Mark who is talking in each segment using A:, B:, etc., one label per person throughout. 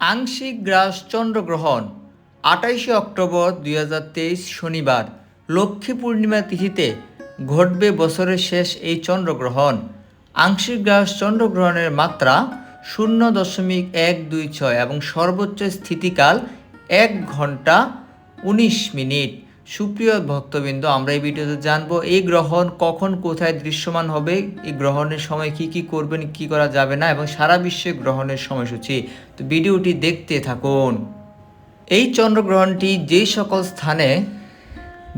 A: আংশিক গ্রাস চন্দ্রগ্রহণ, আটাইশে অক্টোবর দুই হাজার তেইশ শনিবার, লক্ষ্মী পূর্ণিমা তিথিতে ঘটবে বছরের শেষ এই চন্দ্রগ্রহণ। আংশিক গ্রাস চন্দ্রগ্রহণের মাত্রা শূন্য দশমিক এক দুই ছয় এবং সর্বোচ্চ স্থিতিকাল এক ঘণ্টা উনিশ মিনিট। সুপ্রিয় ভক্তবৃন্দ, আমরা এই ভিডিওতে জানব এই গ্রহণ কখন কোথায় দৃশ্যমান হবে, এই গ্রহণের সময় কি কি করবেন, কি করা যাবে না এবং সারা বিশ্বে গ্রহণের সময়সূচি। তো ভিডিওটি দেখতে থাকুন। এই চন্দ্রগ্রহণটি যেই সকল স্থানে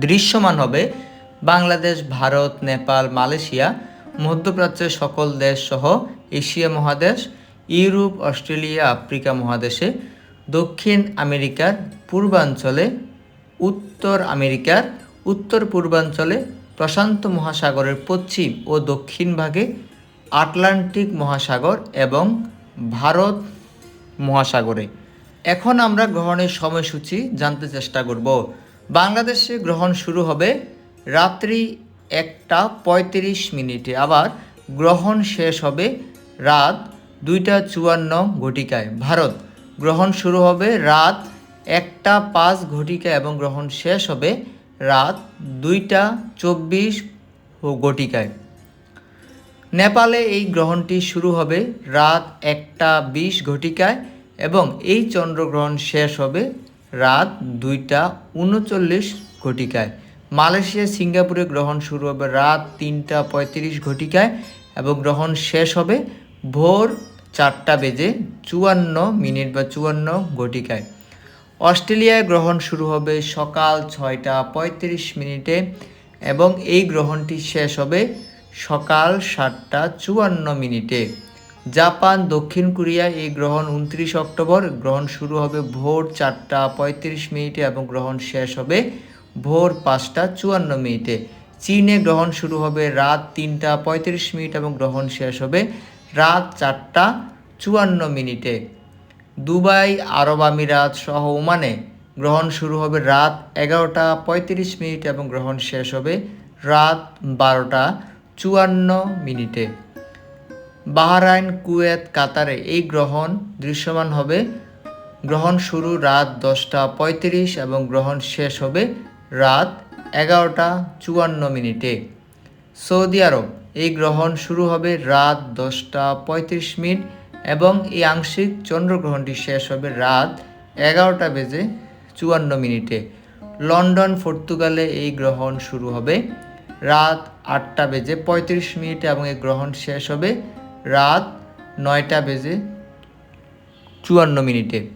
A: দৃশ্যমান হবে, বাংলাদেশ, ভারত, নেপাল, মালয়েশিয়া মধ্যপ্রাচ্যের সকল দেশ সহ এশিয়া মহাদেশ, ইউরোপ, অস্ট্রেলিয়া, আফ্রিকা মহাদেশে, দক্ষিণ আমেরিকার পূর্বাঞ্চলে উত্তর আমেরিকার উত্তর পূর্বাঞ্চলে প্রশান্ত মহাসাগরের পশ্চিম ও দক্ষিণ ভাগে আটলান্টিক মহাসাগর এবং ভারত মহাসাগরে। এখন আমরা গ্রহণের সময়সূচি জানতে চেষ্টা করব। বাংলাদেশে গ্রহণ শুরু হবে রাত্রি একটা পঁয়ত্রিশ মিনিটে। আবার গ্রহণ শেষ হবে রাত দুইটা চুয়ান্ন ঘটিকায়। ভারত, গ্রহণ শুরু হবে রাত একটা পাঁচ ঘটিকা এবং গ্রহণ শেষ হবে রাত দুইটা চব্বিশ ঘটিকায়। নেপালে এই গ্রহণটি শুরু হবে রাত একটা বিশ ঘটিকায় এবং এই চন্দ্রগ্রহণ শেষ হবে রাত দুইটা উনচল্লিশ ঘটিকায়। মালয়েশিয়া সিঙ্গাপুরে গ্রহণ শুরু হবে রাত তিনটা পঁয়ত্রিশ ঘটিকায় এবং গ্রহণ শেষ হবে ভোর চারটা বেজে চুয়ান্ন মিনিট বা চুয়ান্ন ঘটিকায়। অস্ট্রেলিয়ায় গ্রহণ শুরু হবে সকাল ছয়টা পঁয়ত্রিশ মিনিটে এবং এই গ্রহণটি শেষ হবে সকাল সাতটা চুয়ান্ন মিনিটে। জাপান, দক্ষিণ কোরিয়া এই গ্রহণ উনত্রিশ অক্টোবর, গ্রহণ শুরু হবে ভোর চারটা পঁয়ত্রিশ মিনিটে এবং গ্রহণ শেষ হবে ভোর পাঁচটা চুয়ান্ন মিনিটে। চীনে গ্রহণ শুরু হবে রাত তিনটা পঁয়ত্রিশ মিনিট এবং গ্রহণ শেষ হবে রাত চারটা চুয়ান্ন মিনিটে। দুবাই, আরব আমিরাত সহ ওমানে গ্রহণ শুরু হবে রাত এগারোটা পঁয়ত্রিশ মিনিট এবং গ্রহণ শেষ হবে রাত বারোটা চুয়ান্ন মিনিটে। বাহরাইন, কুয়েত, কাতারে এই গ্রহণ দৃশ্যমান হবে। গ্রহণ শুরু রাত দশটা পঁয়ত্রিশ এবং গ্রহণ শেষ হবে রাত এগারোটা চুয়ান্ন মিনিটে। সৌদি আরব, এই গ্রহণ শুরু হবে রাত দশটা পঁয়ত্রিশ মিনিট এবং এই আংশিক চন্দ্রগ্রহণটি শেষ হবে রাত এগারোটা বেজে চুয়ান্ন মিনিটে। লন্ডন, পর্তুগালে এই গ্রহণ শুরু হবে রাত আটটা বেজে পঁয়ত্রিশ মিনিটে এবং এই গ্রহণ শেষ হবে রাত নয়টা বেজে চুয়ান্ন মিনিটে।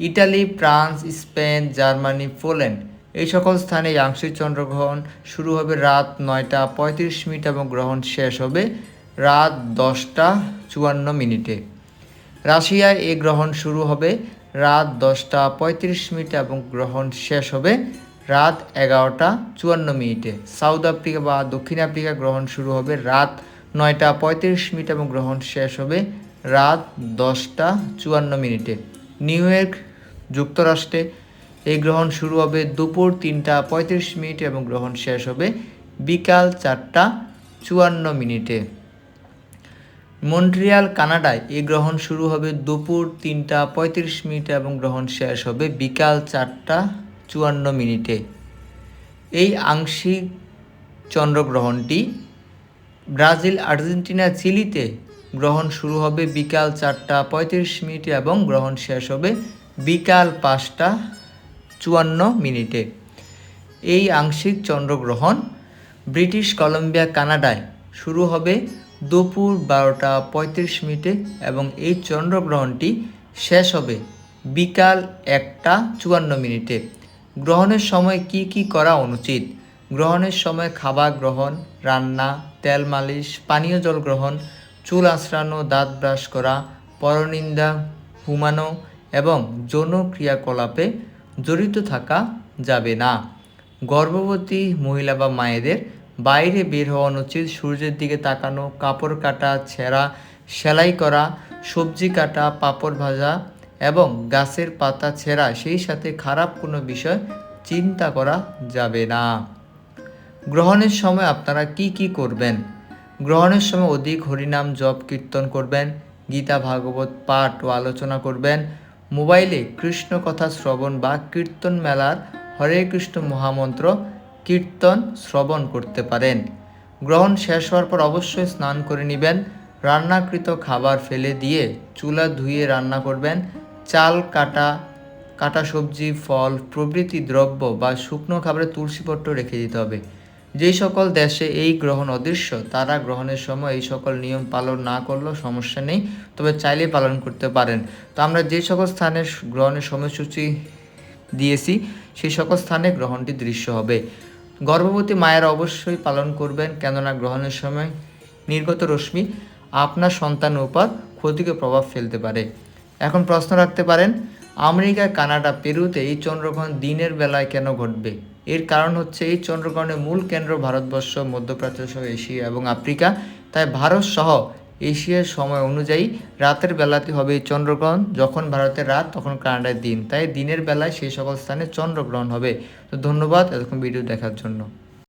A: Italy, France, Spain, Germany, Poland এই সকল স্থানে আংশিক চন্দ্রগ্রহণ শুরু হবে রাত নয়টা পঁয়ত্রিশ মিনিট এবং গ্রহণ শেষ হবে রাত দশটা চুয়ান্ন মিনিটে। রাশিয়ায় এই গ্রহণ শুরু হবে রাত দশটা পঁয়ত্রিশ মিনিট এবং গ্রহণ শেষ হবে রাত এগারোটা চুয়ান্ন মিনিটে। সাউথ আফ্রিকা বা দক্ষিণ আফ্রিকা গ্রহণ শুরু হবে রাত নয়টা পঁয়ত্রিশ মিনিট এবং গ্রহণ শেষ হবে রাত দশটা চুয়ান্ন মিনিটে। নিউ ইয়র্ক যুক্তরাষ্ট্রে এই গ্রহণ শুরু হবে দুপুর তিনটা পঁয়ত্রিশ মিনিট এবং গ্রহণ শেষ হবে বিকাল চারটা চুয়ান্ন মিনিটে। মন্ট্রিয়াল, কানাডায় এই গ্রহণ শুরু হবে দুপুর তিনটা পঁয়ত্রিশ মিনিটে এবং গ্রহণ শেষ হবে বিকাল চারটা চুয়ান্ন মিনিটে। এই আংশিক চন্দ্রগ্রহণটি ব্রাজিল, আর্জেন্টিনা, চিলিতে গ্রহণ শুরু হবে বিকাল চারটা পঁয়ত্রিশ মিনিটে এবং গ্রহণ শেষ হবে বিকাল পাঁচটা চুয়ান্ন মিনিটে। এই আংশিক চন্দ্রগ্রহণ ব্রিটিশ কলম্বিয়া, কানাডায় শুরু হবে দুপুর বারোটা পঁয়ত্রিশ মিনিটে এবং এই চন্দ্রগ্রহণটি শেষ হবে বিকাল একটা চুয়ান্ন মিনিটে। গ্রহণের সময় কি কি করা অনুচিত? গ্রহণের সময় খাবার গ্রহণ, রান্না, তেল মালিশ, পানীয় জল গ্রহণ, চুল আঁচড়ানো, দাঁত ব্রাশ করা, পরনিন্দা, ঘুমানো এবং যৌন ক্রিয়াকলাপে জড়িত থাকা যাবে না। গর্ভবতী মহিলা বা মায়েদের বাইরে বের হওয়া অনুচিত সূর্যের দিকে তাকানো, কাপড় কাটা, ছেঁড়া, সেলাই করা, সবজি কাটা, পাপড় ভাজা এবং গাছের পাতা ছেঁড়া, সেই সাথে খারাপ কোনো বিষয় চিন্তা করা যাবে না। গ্রহণের সময় আপনারা কি কি করবেন? গ্রহণের সময় অধিক হরিনাম জপ, কীর্তন করবেন, গীতা, ভাগবত পাঠ ও আলোচনা করবেন, মোবাইলে কৃষ্ণ কথা শ্রবণ বা কীর্তন মেলার হরে কৃষ্ণ মহামন্ত্র কীর্তন শ্রবণ করতে পারেন। গ্রহণ শেষ হওয়ার পর অবশ্যই স্নান করে নেবেন, রান্নাকৃত খাবার ফেলে দিয়ে চুলা ধুয়ে রান্না করবেন, চাল, কাটা কাটা সবজি, ফল, প্রভৃতি দ্রব্য বা শুকনো খাবারে তুলসীপত্র রেখে দিতে হবে। যেই সকল দেশে এই গ্রহণ অদৃশ্য, তারা গ্রহণের সময় এই সকল নিয়ম পালন না করলেও সমস্যা নেই, তবে চাইলে পালন করতে পারেন। তো আমরা যে সকল স্থানে গ্রহণের সময়সূচি দিয়েছি, সেই সকল স্থানে গ্রহণটি দৃশ্য হবে। গর্ভবতী মায়েরা অবশ্যই পালন করবেন কেননা গ্রহণের সময় নির্গত রশ্মি আপনার সন্তানের উপর ক্ষতিকর প্রভাব ফেলতে পারে। এখন প্রশ্ন রাখতে পারেন, আমেরিকা, কানাডা, পেরুতে এই চন্দ্রগ্রহণ দিনের বেলায় কেন ঘটবে? এর কারণ হচ্ছে এই চন্দ্রগ্রহণের মূল কেন্দ্র ভারতবর্ষ, মধ্যপ্রাচ্য সহ এশিয়া এবং আফ্রিকা। তাই ভারত সহ এশিয়ার সময় অনুযায়ী রাতের বেলাতে হবে চন্দ্রগ্রহণ, যখন ভারতের রাত, তখন কানাডায় দিন। তাই দিনের বেলায় সেই সকল স্থানে চন্দ্রগ্রহণ হবে। তো ধন্যবাদ এতক্ষণ ভিডিও দেখার জন্য।